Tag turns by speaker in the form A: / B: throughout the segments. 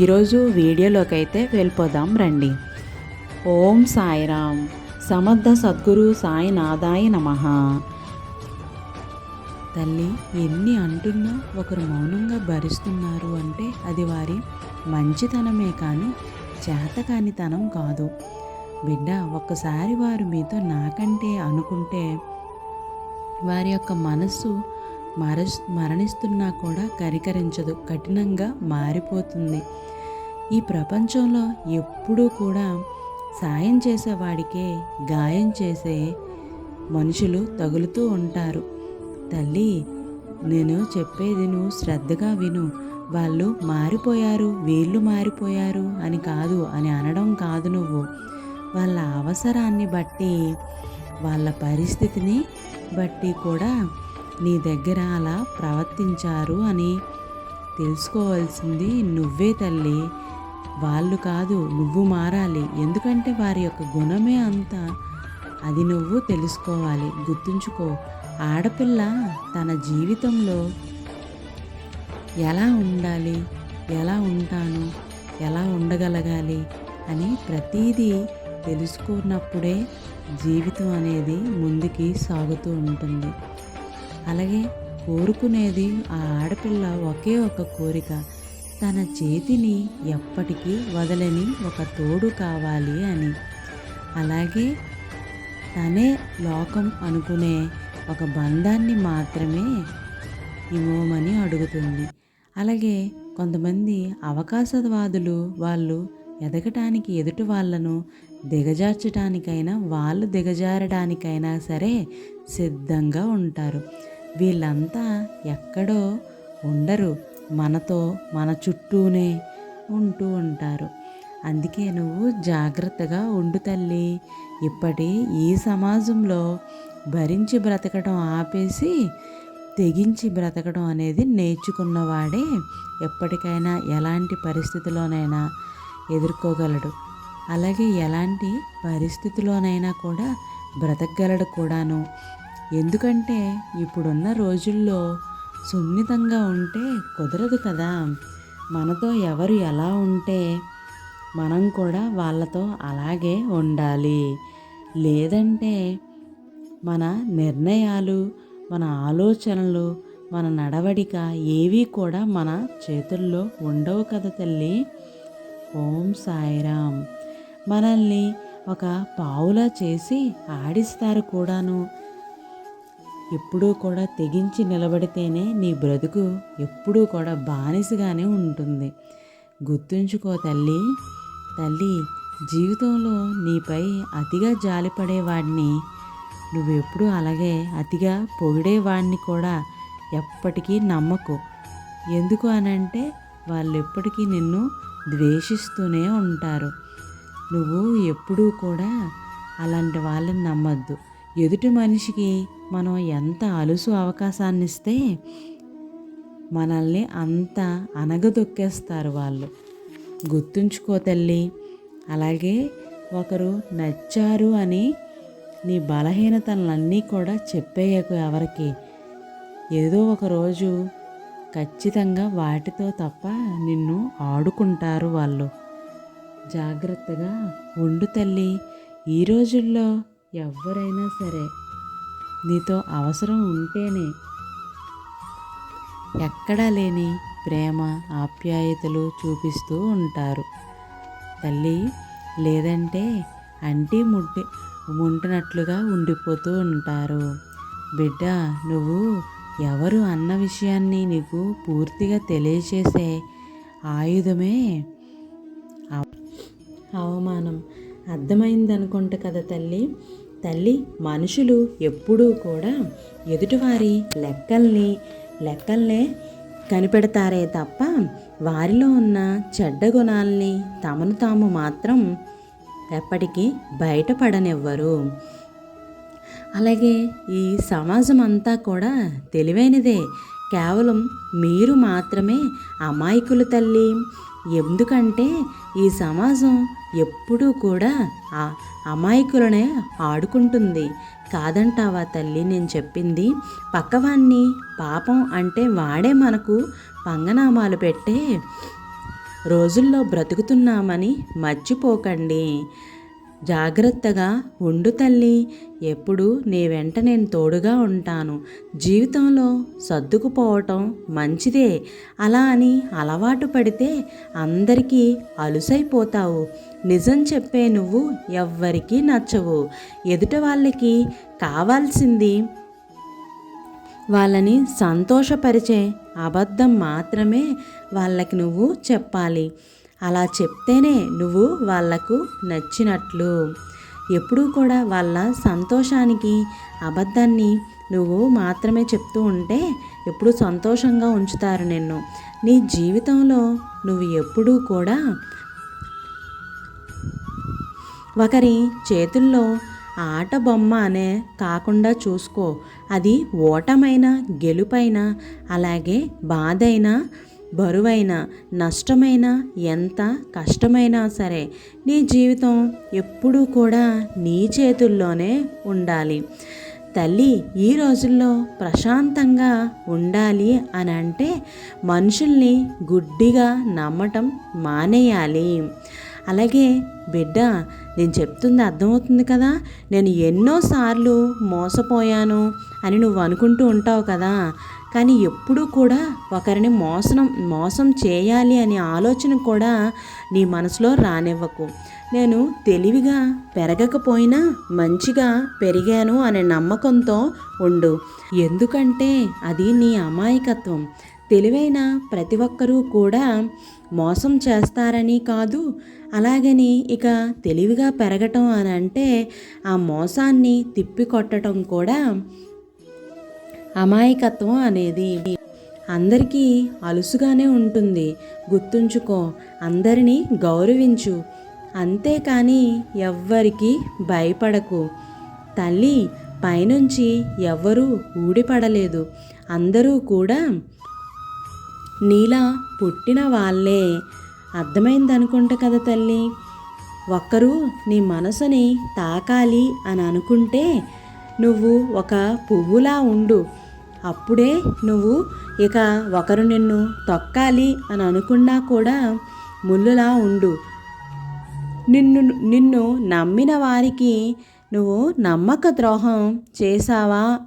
A: ఈరోజు వీడియోలోకి అయితే వెళ్ళిపోదాం రండి. ఓం సాయిరామ్ సమర్థ సద్గురు సాయినాథాయ నమ. తల్లి ఎన్ని అంటున్నా ఒకరు మౌనంగా భరిస్తున్నారు అంటే అది వారి మంచితనమే కానీ చేతకానితనం కాదు. బిడ్డ ఒక్కసారి వారు మీతో నాకంటే అనుకుంటే వారి యొక్క మనస్సు మర మరణిస్తున్నా కూడా కరికరించదు. కఠినంగా మారిపోతుంది. ఈ ప్రపంచంలో ఎప్పుడూ కూడా సాయం చేసేవాడికే గాయం చేసే మనుషులు తగులుతూ ఉంటారు. తల్లి నేను చెప్పేది నువ్వు శ్రద్ధగా విను. వాళ్ళు మారిపోయారు వీళ్ళు మారిపోయారు అని కాదు అని అనడం కాదు నువ్వు. వాళ్ళ అవసరాన్ని బట్టి వాళ్ళ పరిస్థితిని బట్టి కూడా నీ దగ్గర అలా ప్రవర్తించారు అని తెలుసుకోవాల్సింది నువ్వే తల్లి. వాళ్ళు కాదు నువ్వు మారాలి. ఎందుకంటే వారి యొక్క గుణమే అంత. అది నువ్వు తెలుసుకోవాలి. గుర్తుంచుకో ఆడపిల్ల తన జీవితంలో ఎలా ఉండాలి ఎలా ఉంటాను ఎలా ఉండగలగాలి అని ప్రతీదీ తెలుసుకున్నప్పుడే జీవితం అనేది ముందుకి సాగుతూ ఉంటుంది. అలాగే కోరుకునేది ఆ ఆడపిల్ల ఒకే ఒక కోరిక. తన చేతిని ఎప్పటికీ వదలని ఒక తోడు కావాలి అని. అలాగే తనే లోకం అనుకునే ఒక బంధాన్ని మాత్రమే ఇవ్వమని అడుగుతుంది. అలాగే కొంతమంది అవకాశవాదులు వాళ్ళు ఎదగటానికి ఎదుటి వాళ్ళను దిగజార్చడానికైనా వాళ్ళు దిగజారడానికైనా సరే సిద్ధంగా ఉంటారు. వీళ్ళంతా ఎక్కడో ఉండరు. మనతో మన చుట్టూనే ఉంటూ ఉంటారు. అందుకే నువ్వు జాగ్రత్తగా ఉండు తల్లి. ఇప్పటి ఈ సమాజంలో భరించి బ్రతకడం ఆపేసి తెగించి బ్రతకడం అనేది నేర్చుకున్నవాడే ఎప్పటికైనా ఎలాంటి పరిస్థితిలోనైనా ఎదుర్కోగలడు. అలాగే ఎలాంటి పరిస్థితిలోనైనా కూడా బ్రతకగలడు కూడాను. ఎందుకంటే ఇప్పుడున్న రోజుల్లో సున్నితంగా ఉంటే కుదరదు కదా. మనతో ఎవరు ఎలా ఉంటే మనం కూడా వాళ్ళతో అలాగే ఉండాలి. లేదంటే మన నిర్ణయాలు మన ఆలోచనలు మన నడవడిక ఏవి కూడా మన చేతుల్లో ఉండవు కదా తల్లి. ఓం సాయిరామ్. మనల్ని ఒక పావులా చేసి ఆడిస్తారు కూడాను. ఎప్పుడూ కూడా తెగించి నిలబడితేనే నీ బ్రతుకు ఎప్పుడూ కూడా బానిసగానే ఉంటుంది. గుర్తుంచుకో తల్లి. తల్లి జీవితంలో నీపై అతిగా జాలిపడేవాడిని నువ్వెప్పుడు అలాగే అతిగా పొగిడేవాడిని కూడా ఎప్పటికీ నమ్మకు. ఎందుకు అనంటే వాళ్ళు ఎప్పటికీ నిన్ను ద్వేషిస్తూనే ఉంటారు. నువ్వు ఎప్పుడూ కూడా అలాంటి వాళ్ళని నమ్మద్దు. ఎదుటి మనిషికి మనం ఎంత అలుసు అవకాశాన్ని ఇస్తే మనల్ని అంత అనగదొక్కేస్తారు వాళ్ళు. గుర్తుంచుకో తల్లి. అలాగే ఒకరు నచ్చారు అని నీ బలహీనతలన్నీ కూడా చెప్పేయకు ఎవరికి. ఏదో ఒక రోజు ఖచ్చితంగా వాటితో తప్ప నిన్ను ఆడుకుంటారు వాళ్ళు. జాగ్రత్తగా ఉండు తల్లి. ఈ రోజుల్లో ఎవరైనా సరే నీతో అవసరం ఉంటేనే ఎక్కడా లేని ప్రేమ ఆప్యాయతలు చూపిస్తూ ఉంటారు. తల్లి లేదంటే అంటి ముట్టి ఉంటున్నట్లుగా ఉండిపోతూ ఉంటారు. బిడ్డ నువ్వు ఎవరు అన్న విషయాన్ని నీకు పూర్తిగా తెలియచేసే ఆయుధమే అవమానం. అర్థమైందనుకుంట కదా తల్లి? తల్లి మనుషులు ఎప్పుడూ కూడా ఎదుటివారి లెక్కల్ని లెక్కల్నే కనిపెడతారే తప్ప వారిలో ఉన్న చెడ్డ గుణాల్ని తమను తాము మాత్రం ఎప్పటికీ బయటపడనివ్వరు. అలాగే ఈ సమాజం అంతా కూడా తెలివైనదే. కేవలం మీరు మాత్రమే అమాయకులు తల్లి ఎందుకంటే ఈ సమాజం ఎప్పుడూ కూడా ఆ అమాయకులనే ఆడుకుంటుంది. కాదంటావా తల్లి నేను చెప్పింది? పక్కవాన్ని పాపం అంటే వాడే మనకు పంగనామాలు పెట్టే రోజుల్లో బ్రతుకుతున్నామని మర్చిపోకండి. జాగ్రత్తగా ఉండు తల్లి. ఎప్పుడు నీ వెంట నేను తోడుగా ఉంటాను. జీవితంలో సర్దుకుపోవటం మంచిదే. అలా అని అలవాటు పడితే అందరికీ అలుసైపోతావు. నిజం చెప్పే నువ్వు ఎవ్వరికీ నచ్చవు. ఎదుట వాళ్ళకి కావాల్సింది వాళ్ళని సంతోషపరిచే అబద్ధం మాత్రమే వాళ్ళకి నువ్వు చెప్పాలి. అలా చెప్తేనే నువ్వు వాళ్ళకు నచ్చినట్లు. ఎప్పుడూ కూడా వాళ్ళ సంతోషానికి అబద్ధాన్ని నువ్వు మాత్రమే చెప్తూ ఉంటే ఎప్పుడు సంతోషంగా ఉంచుతారు నిన్ను. నీ జీవితంలో నువ్వు ఎప్పుడూ కూడా ఒకరి చేతుల్లో ఆట బొమ్మ అనే కాకుండా చూసుకో. అది ఓటమైన గెలుపైన అలాగే బాధైనా బరువైన నష్టమైన ఎంత కష్టమైనా సరే నీ జీవితం ఎప్పుడూ కూడా నీ చేతుల్లోనే ఉండాలి. తల్లి ఈ రోజుల్లో ప్రశాంతంగా ఉండాలి అని అంటే మనుషుల్ని గుడ్డిగా నమ్మటం మానేయాలి. అలాగే బిడ్డ నేను చెప్తుంది అర్థమవుతుంది కదా? నేను ఎన్నోసార్లు మోసపోయాను అని నువ్వు అనుకుంటూ ఉంటావు కదా? కానీ ఎప్పుడూ కూడా ఒకరిని మోసం మోసం చేయాలి అనే ఆలోచన కూడా నీ మనసులో రానివ్వకు. నేను తెలివిగా పెరగకపోయినా మంచిగా పెరిగాను అనే నమ్మకంతో ఉండు. ఎందుకంటే అది నీ అమాయకత్వం. తెలివైన ప్రతి ఒక్కరూ కూడా మోసం చేస్తారని కాదు. అలాగని ఇక తెలివిగా పెరగటం అని అంటే ఆ మోసాన్ని తిప్పికొట్టడం కూడా అమాయకత్వం అనేది అందరికీ అలుసుగానే ఉంటుంది. గుర్తుంచుకో అందరినీ గౌరవించు. అంతేకాని ఎవ్వరికీ భయపడకు. తల్లి పైనుంచి ఎవ్వరూ ఊడిపడలేదు. అందరూ కూడా నీలా పుట్టిన వాళ్ళే. అర్థమైందనుకుంటా కదా తల్లి? ఒక్కరు నీ మనసుని తాకాలి అని అనుకుంటే నువ్వు ఒక పువ్వులా ఉండు. అప్పుడే నువ్వు ఇక ఒకరు నిన్ను తొక్కాలి అని అనుకున్నా కూడా ముళ్ళులా ఉండు. నిన్ను నిన్ను నమ్మిన వారికి నువ్వు నమ్మక ద్రోహం చేశావా?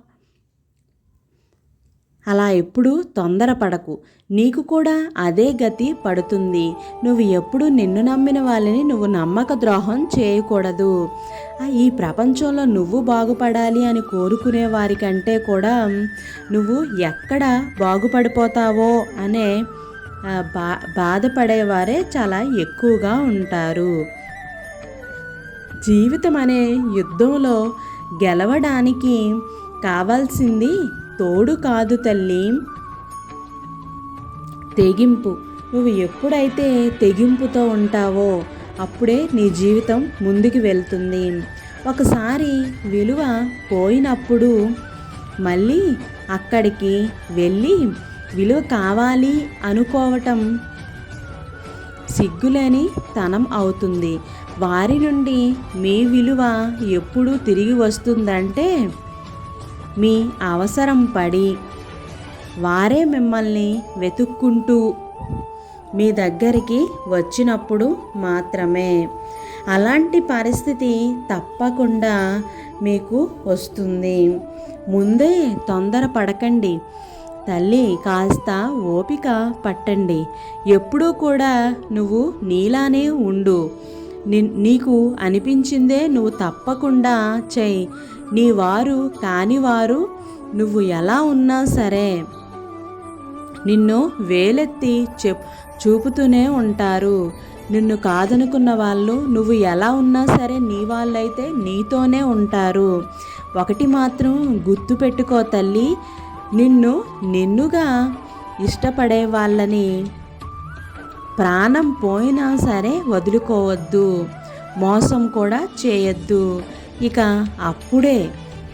A: అలా ఎప్పుడు తొందరపడకు. నీకు కూడా అదే గతి పడుతుంది. నువ్వు ఎప్పుడు నిన్ను నమ్మిన వాళ్ళని నువ్వు నమ్మక ద్రోహం చేయకూడదు. ఈ ప్రపంచంలో నువ్వు బాగుపడాలి అని కోరుకునే వారికంటే కూడా నువ్వు ఎక్కడ బాగుపడిపోతావో అనే బా బాధపడేవారే చాలా ఎక్కువగా ఉంటారు. జీవితం అనే యుద్ధంలో గెలవడానికి కావాల్సింది తోడు కాదు తల్లి. తెగింపు. నువ్వు ఎప్పుడైతే తెగింపుతో ఉంటావో అప్పుడే నీ జీవితం ముందుకు వెళ్తుంది. ఒకసారి విలువ పోయినప్పుడు మళ్ళీ అక్కడికి వెళ్ళి విలువ కావాలి అనుకోవటం సిగ్గులేని తనం అవుతుంది. వారి నుండి మీ విలువ ఎప్పుడు తిరిగి వస్తుందంటే మీ అవసరం పడి వారే మిమ్మల్ని వెతుక్కుంటూ మీ దగ్గరికి వచ్చినప్పుడు మాత్రమే. అలాంటి పరిస్థితి తప్పకుండా మీకు వస్తుంది. ముందే తొందర పడకండి తల్లి కాస్త ఓపిక పట్టండి. ఎప్పుడూ కూడా నువ్వు నీలానే ఉండు. నీకు అనిపించిందే నువ్వు తప్పకుండా చేయి నీ వారు కానివారు నువ్వు ఎలా ఉన్నా సరే. నిన్ను వేలెత్తి చెప్ చూపుతూనే ఉంటారు. నిన్ను కాదనుకున్న వాళ్ళు నువ్వు ఎలా ఉన్నా సరే నీ వాళ్ళైతే నీతోనే ఉంటారు. ఒకటి మాత్రం గుర్తు పెట్టుకో తల్లి నిన్ను నిన్నుగా ఇష్టపడే వాళ్ళని ప్రాణం పోయినా సరే వదులుకోవద్దు. మోసం కూడా చేయొద్దు. ఇక అప్పుడే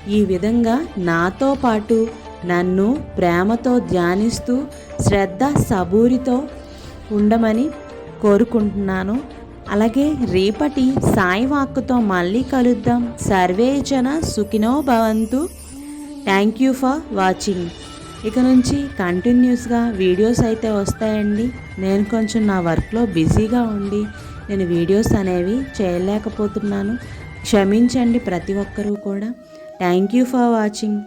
A: ఈ విధంగా నాతో పాటు నన్ను ప్రేమతో ధ్యానిస్తూ శ్రద్ధ సబూరితో ఉండమని కోరుకుంటున్నాను. అలాగే రేపటి సాయి వాక్కుతో మళ్ళీ కలుద్దాం. సర్వే జన సుఖినో భవంతు. థ్యాంక్ యూ ఫర్ వాచింగ్ ఇక నుంచి కంటిన్యూస్గా వీడియోస్ అయితే వస్తాయండి. నేను కొంచెం నా వర్క్లో బిజీగా ఉండి నేను వీడియోస్ అనేవి చేయలేకపోతున్నాను. క్షమించండి ప్రతి ఒక్కరూ కూడా. Thank you for watching